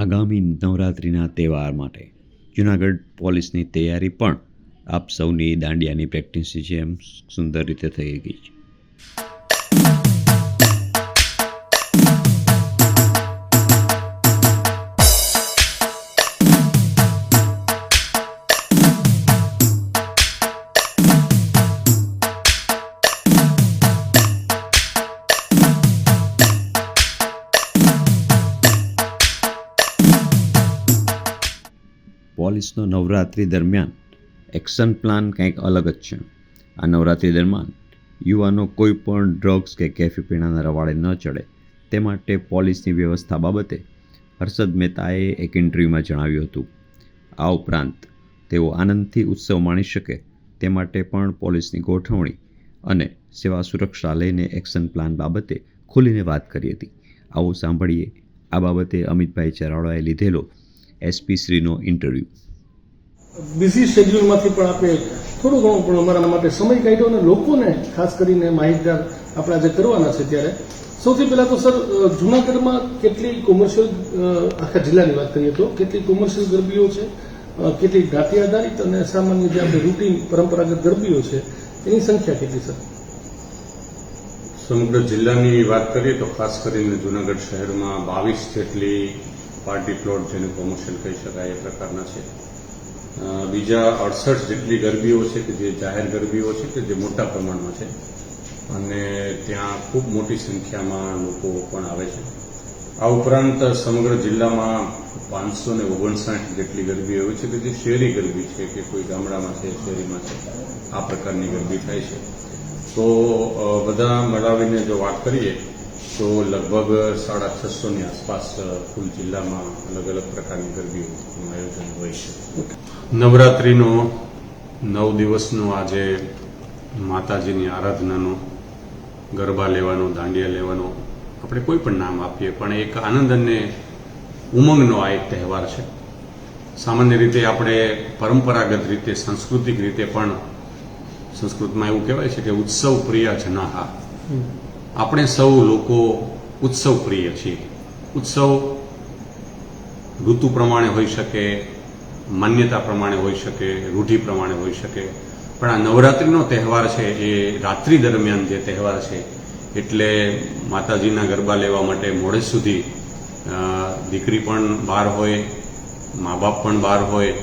આગામી નવરાત્રિના તહેવાર માટે. જુનાગઢ પોલીસની તૈયારી પણ આપ સૌની દાંડિયાની પ્રેક્ટિસ છે એમ સુંદર રીતે થઈ ગઈ છે. પોલીસનો નવરાત્રિ દરમિયાન એક્શન પ્લાન કંઈક અલગ જ છે. આ નવરાત્રિ દરમિયાન યુવાનો કોઈ પણ ડ્રગ્સ કે કેફી પીણાના રવાડે ન ચડે. તે માટે પોલીસની વ્યવસ્થા બાબતે હર્ષદ મહેતાએ એક ઇન્ટરવ્યૂમાં જણાવ્યું હતું. આ ઉપરાંત તેઓ આનંદથી ઉત્સવ માણી શકે તે માટે પણ પોલીસની ગોઠવણી અને સેવા સુરક્ષા લઈને એક્શન પ્લાન બાબતે ખુલીને વાત કરી હતી. આવું સાંભળીએ આ બાબતે અમિતભાઈ ચરાળાએ લીધેલો એસપી શ્રીનો ઇન્ટરવ્યૂ. બિઝી શેડ્યુલમાંથી પણ આપણે થોડું ઘણું પણ અમારા માટે સમય કાઢ્યો અને લોકોને, ખાસ કરીને માહિતગાર આપણા જે કરવાના છે ત્યારે, સૌથી પહેલા તો સર જૂનાગઢમાં કેટલી કોમર્શિયલ આખા જિલ્લાની વાત કરીએ તો, કેટલી કોમર્શિયલ ગરબીઓ છે કેટલી જ્ઞાતિ આધારિત અને સામાન્ય જે આપણે રૂટીન પરંપરાગત ગરબીઓ છે, એની સંખ્યા કેટલી સર? સમગ્ર જિલ્લાની વાત કરીએ તો ખાસ કરીને જૂનાગઢ શહેરમાં બાવીસ જેટલી પાર્ટી પ્લોટ જેને કોમર્શિયલ કહી શકાય એ પ્રકારના છે. બીજા અડસઠ જેટલી ગરબીઓ છે કે જે જાહેર ગરબીઓ છે કે જે મોટા પ્રમાણમાં છે. અને ત્યાં ખૂબ મોટી સંખ્યામાં લોકો પણ આવે છે. આ ઉપરાંત સમગ્ર જિલ્લામાં પાંચસો ને ઓગણસાઠ જેટલી ગરબી એવી છે કે જે શહેરી ગરબી છે કે કોઈ ગામડામાં છે, શહેરીમાં છે. આ પ્રકારની ગરબી થાય છે. તો બધા મળાવીને જો વાત કરીએ, તો લગભગ સાડા છસોની આસપાસ કુલ જિલ્લામાં અલગ અલગ પ્રકારની ગરબીઓનું આયોજન હોય છે. નવરાત્રિનો નવ દિવસનો આજે માતાજીની આરાધનાનો ગરબા લેવાનો દાંડિયા લેવાનો આપણે કોઈ પણ નામ આપીએ પણ એક આનંદ અને ઉમંગનો આ એક તહેવાર છે. સામાન્ય રીતે આપણે પરંપરાગત રીતે સાંસ્કૃતિક રીતે પણ સંસ્કૃતમાં એવું કહેવાય છે કે ઉત્સવ પ્રિય જનાહા. આપણે સૌ લોકો ઉત્સવ પ્રિય છીએ. ઉત્સવ ઋતુ પ્રમાણે હોઈ શકે માન્યતા પ્રમાણે હોઈ શકે રૂઢિ પ્રમાણે હોઈ શકે. પણ આ નવરાત્રિનો તહેવાર છે એ રાત્રિ દરમિયાન જે તહેવાર છે એટલે માતાજીના ગરબા લેવા માટે મોડે સુધી દીકરી પણ બહાર હોય મા બાપ પણ બહાર હોય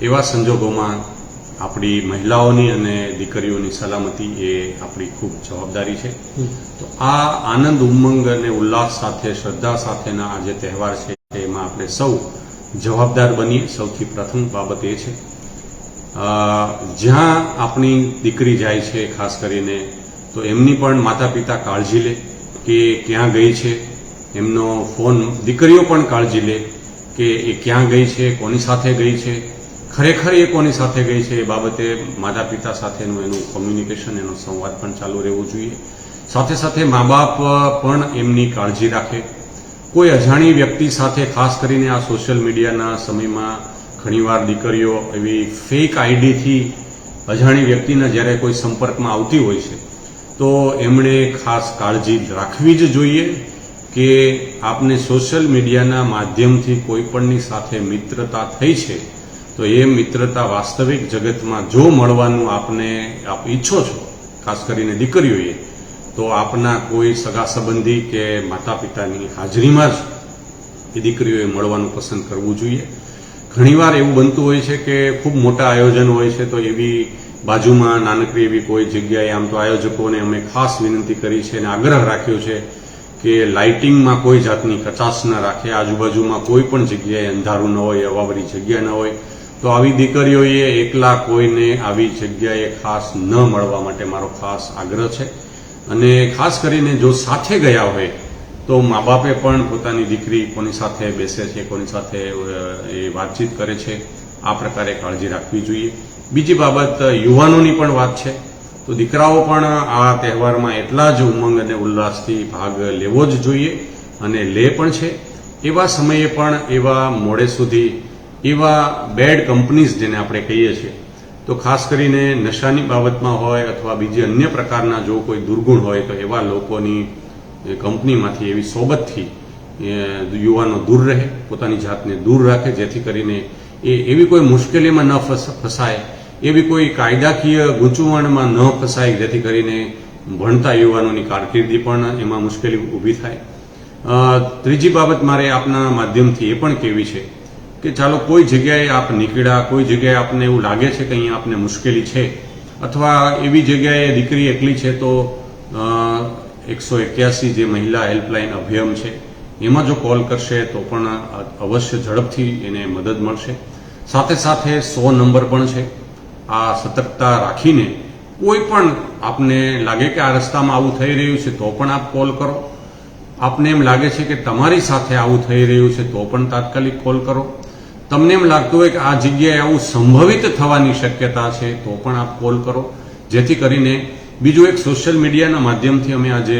એવા સંજોગોમાં આપણી મહિલાઓની અને દીકરીઓની સલામતી એ આપણી ખૂબ જવાબદારી છે. તો આ આનંદ ઉમંગ અને ઉલ્લાસ સાથે શ્રદ્ધા સાથેના આ જે તહેવાર છે એમાં આપણે સૌ જવાબદાર બનીએ, સૌથી પ્રથમ બાબત એ છે. જ્યાં આપણી દીકરી જાય છે, ખાસ કરીને, તો એમની પણ માતા પિતા કાળજી લે કે ક્યાં ગઈ છે, એમનો ફોન, દીકરીઓ પણ કાળજી લે કે એ ક્યાં ગઈ છે, કોની સાથે ગઈ છે, ખરેખર એ કોની સાથે ગઈ છે, એ બાબતે માતા પિતા સાથેનું એનું કોમ્યુનિકેશન એનો સંવાદ પણ ચાલુ રહેવો જોઈએ. સાથે સાથે મા બાપ પણ એમની કાળજી રાખે. કોઈ અજાણી વ્યક્તિ સાથે ખાસ કરીને આ સોશિયલ મીડિયાના સમયમાં ઘણીવાર દીકરીઓ એવી ફેક આઈડીથી અજાણી વ્યક્તિના જ્યારે કોઈ સંપર્કમાં આવતી હોય છે, તો એમણે ખાસ કાળજી રાખવી જ જોઈએ કે આપને સોશિયલ મીડિયાના માધ્યમથી કોઈ પણની સાથે મિત્રતા થઈ છે, તો એ મિત્રતા વાસ્તવિક જગતમાં જો મળવાનું આપને આપ ઈચ્છો છો, ખાસ કરીને દીકરીઓએ તો આપના કોઈ સગા સંબંધી કે માતા પિતાની હાજરીમાં જ એ દીકરીઓએ મળવાનું પસંદ કરવું જોઈએ. ઘણીવાર એવું બનતું હોય છે કે ખૂબ મોટા આયોજન હોય છે તો એવી બાજુમાં નાનકડી એવી કોઈ જગ્યાએ આમ તો આયોજકોને અમે ખાસ વિનંતી કરી છે અને આગ્રહ રાખ્યો છે કે લાઇટિંગમાં કોઈ જાતની કચાશ ન રાખે, આજુબાજુમાં કોઈ પણ જગ્યાએ અંધારું ન હોય અવાવરી જગ્યા ન હોય, તો આવી દીકરીઓએ એકલા કોઈને આવી જગ્યાએ ખાસ ન મળવા માટે મારો ખાસ આગ્રહ છે. અને ખાસ કરીને જો સાથે ગયા હોય, તો મા બાપે પણ પોતાની દીકરી કોની સાથે બેસે છે, કોની સાથે એ વાતચીત કરે છે, આ પ્રકારે કાળજી રાખવી જોઈએ. બીજી બાબત, યુવાનોની પણ વાત છે. તો દીકરાઓ પણ આ તહેવારમાં એટલા જ ઉમંગ અને ઉલ્લાસથી ભાગ લેવો જ જોઈએ અને લે પણ છે. એવા સમયે પણ એવા મોડે સુધી એવા બેડ કંપનીઝ જેને આપણે કહીએ છીએ તો ખાસ કરીને નશાની બાબતમાં હોય અથવા બીજી અન્ય પ્રકારના જો કોઈ દુર્ગુણ હોય, તો એવા લોકોની કંપનીમાંથી એવી સોબતથી યુવાનો દૂર રહે, પોતાની જાતને દૂર રાખે, જેથી કરીને એ એવી કોઈ મુશ્કેલીમાં ન ફસાય, એવી કોઈ કાયદાકીય ગૂંચવણમાં ન ફસાય, જેથી કરીને ભણતા યુવાનોની કારકિર્દી પણ એમાં મુશ્કેલી ઊભી થાય. ત્રીજી બાબત મારે આપના માધ્યમથી એ પણ કહેવી છે કે ચાલો કોઈ જગ્યાએ આપ નીકળ્યા, કોઈ જગ્યાએ આપને એવું લાગે છે કે અહીંયા આપને મુશ્કેલી છે? અથવા એવી જગ્યાએ દીકરી એકલી છે તો એકસો એક્યાસી જે મહિલા હેલ્પલાઇન અભિયમ છે, એમાં જો કોલ કરશે તો પણ અવશ્ય ઝડપથી એને મદદ મળશે. સાથે સાથે સો નંબર પણ છે. આ સતર્કતા રાખીને કોઈ પણ આપને લાગે કે આ રસ્તામાં આવું થઈ રહ્યું છે તો પણ આપ કોલ કરો. આપને એમ લાગે છે કે તમારી સાથે આવું થઈ રહ્યું છે તો પણ તાત્કાલિક કોલ કરો. તમને એમ લાગતું હોય કે આ જગ્યાએ આવું સંભવિત થવાની શક્યતા છે, તો પણ આપ કોલ કરો. જેથી કરીને બીજું એક સોશિયલ મીડિયાના માધ્યમથી અમે આજે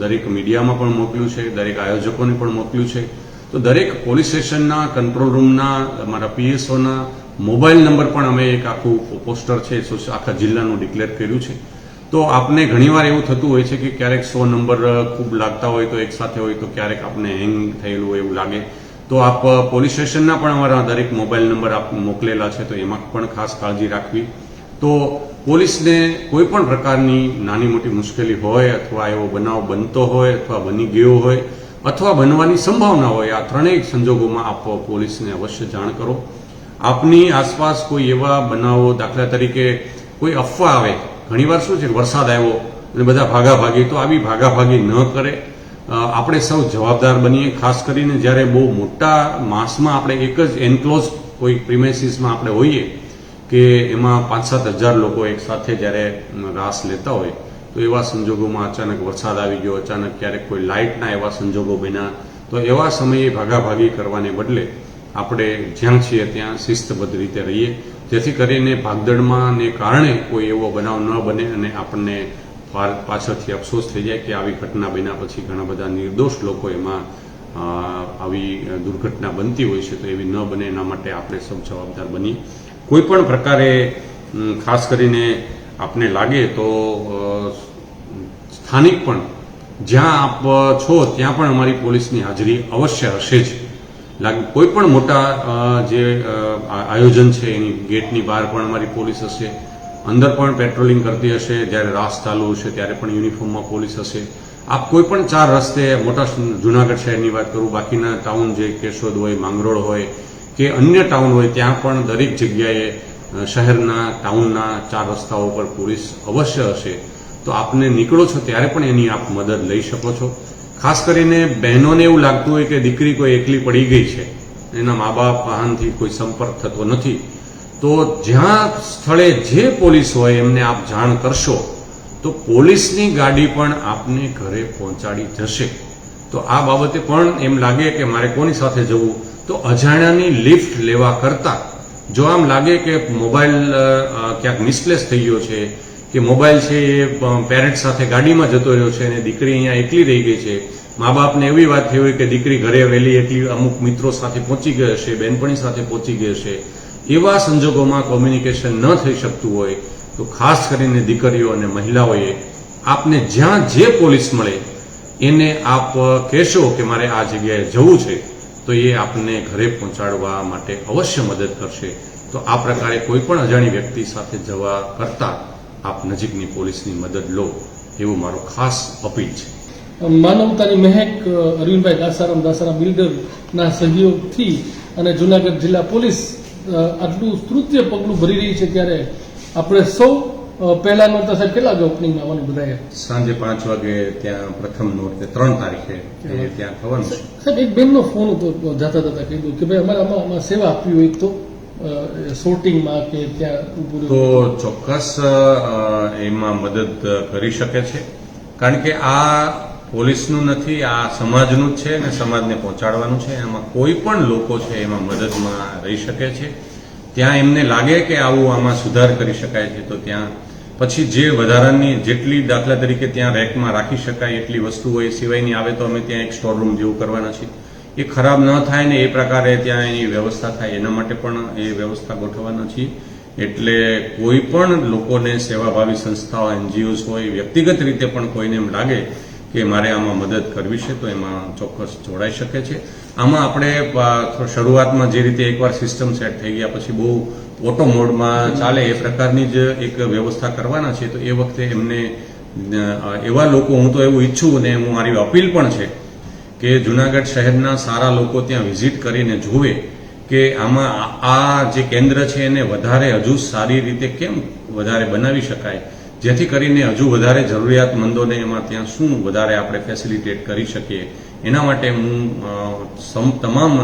દરેક મીડિયામાં પણ મોકલ્યું છે, દરેક આયોજકોને પણ મોકલ્યું છે. તો દરેક પોલીસ સ્ટેશનના, કંટ્રોલ રૂમના, અમારા પીએસઓના મોબાઈલ નંબર પણ અમે એક આખું પોસ્ટર છે આખા જિલ્લાનું ડિક્લેર કર્યું છે. તો આપને ઘણીવાર એવું થતું હોય છે કે ક્યારેક સો નંબર ખૂબ લાગતા હોય તો એકસાથે હોય તો ક્યારેક આપને હેંગ થયેલું એવું લાગે. તો આપ પોલીસ સ્ટેશનના પણ અમારા દરેક મોબાઈલ નંબર આપ મોકલેલા છે, તો એમાં પણ ખાસ કાળજી રાખવી. તો પોલીસને કોઈ પણ પ્રકારની નાની મોટી મુશ્કેલી હોય અથવા એવો બનાવ બનતો હોય અથવા બની ગયો હોય અથવા બનવાની સંભાવના હોય, આ ત્રણેય સંજોગોમાં આપ પોલીસને અવશ્ય જાણ કરો. આપની આસપાસ કોઈ એવા બનાવો દાખલા તરીકે કોઈ અફવા આવે, ઘણીવાર શું છે વરસાદ આવ્યો અને બધા ભાગાભાગી, તો આવી ભાગાભાગી ન કરે. આપણે સૌ જવાબદાર બનીએ, ખાસ કરીને જ્યારે બહુ મોટા માસમાં આપણે એક જ એન્ક્લોઝ કોઈ પ્રિમેસીસમાં આપણે હોઈએ કે એમાં પાંચ સાત હજાર લોકો એકસાથે જ્યારે રાસ લેતા હોય, તો એવા સંજોગોમાં અચાનક વરસાદ આવી ગયો, અચાનક ક્યારેક કોઈ લાઇટના એવા સંજોગો બન્યા, તો એવા સમયે ભાગાભાગી કરવાને બદલે આપણે જ્યાં છીએ ત્યાં શિસ્તબદ્ધ રીતે રહીએ, જેથી કરીને ભાગદડમાં ને કારણે કોઈ એવો બનાવ ન બને અને આપણને પાછળથી અફસોસ થઈ જાય કે આવી ઘટના બન્યા પછી ઘણા બધા નિર્દોષ લોકો એમાં આવી દુર્ઘટના બનતી હોય છે તો એવી ન બને એના માટે આપણે સૌ જવાબદાર બની. કોઈ પણ પ્રકારે ખાસ કરીને આપને લાગે તો સ્થાનિક પણ જ્યાં આપ છો ત્યાં પણ અમારી પોલીસની હાજરી અવશ્ય હશે જ. લાગે, કોઈ પણ મોટા જે આયોજન છે એની ગેટની બહાર પણ અમારી પોલીસ હશે. અંદર પણ પેટ્રોલિંગ કરતી હશે, જ્યારે રાસ ચાલુ હશે, ત્યારે પણ યુનિફોર્મમાં પોલીસ હશે. આપ કોઈ પણ ચાર રસ્તે, મોટા જુનાગઢ શહેરની વાત કરું, બાકીના ટાઉન જે કેશોદ હોય, માંગરોળ હોય, કે અન્ય ટાઉન હોય, ત્યાં પણ દરેક જગ્યાએ શહેરના ટાઉનના ચાર રસ્તાઓ પર પોલીસ અવશ્ય હશે. તો આપને નીકળો છો ત્યારે પણ એની આપ મદદ લઈ શકો છો. ખાસ કરીને બહેનોને એવું લાગતું હોય કે દીકરી કોઈ એકલી પડી ગઈ છે. એના મા બાપ વાહનથી કોઈ સંપર્ક થતો નથી. તો જ્યાં સ્થળે જે પોલીસ હોય એમને આપ જાણ કરશો, તો પોલીસની ગાડી પણ આપને ઘરે પહોંચાડી જશે. તો આ બાબતે પણ એમ લાગે કે મારે કોની સાથે જવું? તો અજાણ્યાની લિફ્ટ લેવા કરતા. જો આમ લાગે કે મોબાઈલ ક્યાંક મિસપ્લેસ થઈ ગયો છે, કે મોબાઈલ છે એ પેરેન્ટ સાથે ગાડીમાં જતો રહ્યો છે અને દીકરી અહીંયા એકલી રહી ગઈ છે મા બાપને એવી વાત થઈ હોય કે દીકરી ઘરે વહેલી એકલી અમુક મિત્રો સાથે પહોંચી ગઈ હશે, બેનપણી સાથે પહોંચી ગઈ હશે એવા સંજોગોમાં કોમ્યુનિકેશન ન થઈ શકતું હોય, તો ખાસ કરીને દીકરીઓ અને મહિલાઓએ આપને જ્યાં જે પોલીસ મળે, એને આપ કહેશો કે મારે આ જગ્યાએ જવું છે, તો એ આપને ઘરે પહોંચાડવા માટે અવશ્ય મદદ કરશે. તો આ પ્રકારે કોઈ પણ અજાણી વ્યક્તિ સાથે જવા કરતા આપ નજીકની પોલીસની મદદ લો, એવું મારો ખાસ અપીલ છે. માનવતાની મહેક, અરવિંદભાઈ દાસારામ દાસારામ બિલ્ડરના સહયોગથી અને જુનાગઢ જિલ્લા પોલીસ આટલું તૃતીય પગલું ભરી રહી છે ત્યારે આપણે સૌ પહેલા નોટ સાહેબ કેટલા વાગે ઓપનિંગ આવવાનું બધાએ? સાંજે પાંચ વાગે ત્યાં પ્રથમ નોરતે ત્રણ તારીખે ત્યાં થવાનું સાહેબ એક બેનનો ફોન હતો જાતા જતા કીધું કે ભાઈ અમારે આમાં સેવા આપવી હોય તો સોર્ટિંગમાં કે ત્યાં તો ચોક્કસ એમાં મદદ કરી શકે છે. કારણ કે આ પોલીસનું નથી, આ સમાજનું જ છે અને સમાજને પહોંચાડવાનું છે. એમાં કોઈ પણ લોકો છે એમાં મદદમાં રહી શકે છે. ત્યાં એમને લાગે કે આવું આમાં સુધાર કરી શકાય છે તો ત્યાં પછી જે વધારાની જેટલી દાખલા તરીકે ત્યાં રેકમાં રાખી શકાય, એટલી વસ્તુ હોય સિવાયની આવે તો અમે ત્યાં એક સ્ટોર રૂમ જેવું કરવાના છીએ. એ ખરાબ ન થાય ને એ પ્રકારે ત્યાં એની વ્યવસ્થા થાય. એના માટે પણ એ વ્યવસ્થા ગોઠવવાના છીએ. એટલે કોઈ પણ લોકોને સેવાભાવી સંસ્થાઓ, એનજીઓસ હોય, વ્યક્તિગત રીતે પણ કોઈને એમ લાગે કે મારે આમાં મદદ કરવી છે તો એમાં ચોક્કસ જોડાઈ શકે છે. આમાં આપણે શરૂઆતમાં જે રીતે એકવાર સિસ્ટમ સેટ થઈ ગયા પછી બહુ ઓટો મોડમાં ચાલે એ પ્રકારની જ એક વ્યવસ્થા કરવાના છે, તો એ વખતે એમને એવા લોકો હું તો એવું ઈચ્છું અને હું મારી અપીલ પણ છે કે જુનાગઢ શહેરના સારા લોકો ત્યાં વિઝિટ કરીને જુએ કે આમાં આ જે કેન્દ્ર છે એને વધારે હજુ સારી રીતે કેમ વધારે બનાવી શકાય. જેથી કરીને હજુ વધારે જરૂરિયાતમંદોને એમાં ત્યાં શું વધારે આપણે ફેસિલિટેટ કરી શકીએ, એના માટે હું તમામ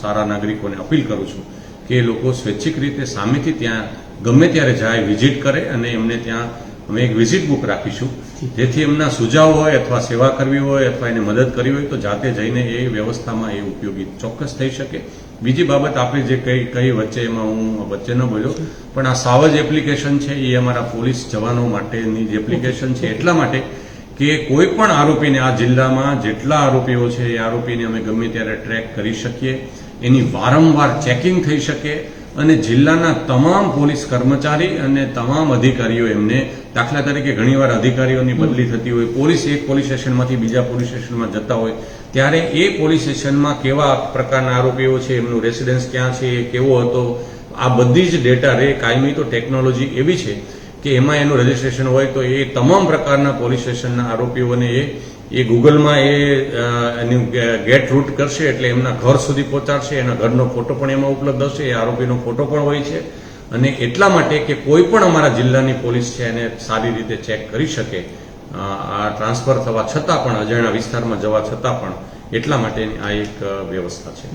સારા નાગરિકોને અપીલ કરું છું કે લોકો સ્વૈચ્છિક રીતે સામેથી ત્યાં ગમે ત્યારે જાય વિઝિટ કરે અને એમને ત્યાં અમે એક વિઝિટ બુક રાખીશું. જેથી એમના સુઝાવ હોય અથવા સેવા કરવી હોય અથવા એને મદદ કરવી હોય તો જાતે જઈને એ વ્યવસ્થામાં એ ઉપયોગી ચોક્કસ થઈ શકે. બીજી બાબત આપે જે કઈ કઈ વચ્ચે એમાં હું વચ્ચે ન બોલ્યો, પણ આ સાવજ એપ્લિકેશન છે એ અમારા પોલીસ જવાનો માટેની જે એપ્લિકેશન છે, એટલા માટે કે કોઈ પણ આરોપીને આ જિલ્લામાં જેટલા આરોપીઓ છે, એ આરોપીને અમે ગમે ત્યારે ટ્રેક કરી શકીએ. એની વારંવાર ચેકિંગ થઈ શકે અને જિલ્લાના તમામ પોલીસ કર્મચારી અને તમામ અધિકારીઓ એમને દાખલા તરીકે ઘણીવાર અધિકારીઓની બદલી થતી હોય, પોલીસ એક પોલીસ સ્ટેશનમાંથી બીજા પોલીસ સ્ટેશનમાં જતા હોય ત્યારે એ પોલીસ સ્ટેશનમાં કેવા પ્રકારના આરોપીઓ છે, એમનું રેસિડેન્સ ક્યાં છે કેવો હતો, આ બધી જ ડેટા રે, કાયમી તો ટેકનોલોજી એવી છે કે એમાં એનું રજીસ્ટ્રેશન હોય તો એ તમામ પ્રકારના પોલીસ સ્ટેશનના આરોપીઓને એ એ ગૂગલમાં એ એનું ગેટ રૂટ કરશે એટલે એમના ઘર સુધી પહોંચાડશે, એના ઘરનો ફોટો પણ એમાં ઉપલબ્ધ હશે, એ આરોપીનો ફોટો પણ હોય છે અને એટલા માટે કે કોઈ પણ અમારા જિલ્લાની પોલીસ છે એને સારી રીતે ચેક કરી શકે. આ ટ્રાન્સફર થવા છતાં પણ, અજાણ્યા વિસ્તારમાં જવા છતાં પણ એટલા માટેની આ એક વ્યવસ્થા છે.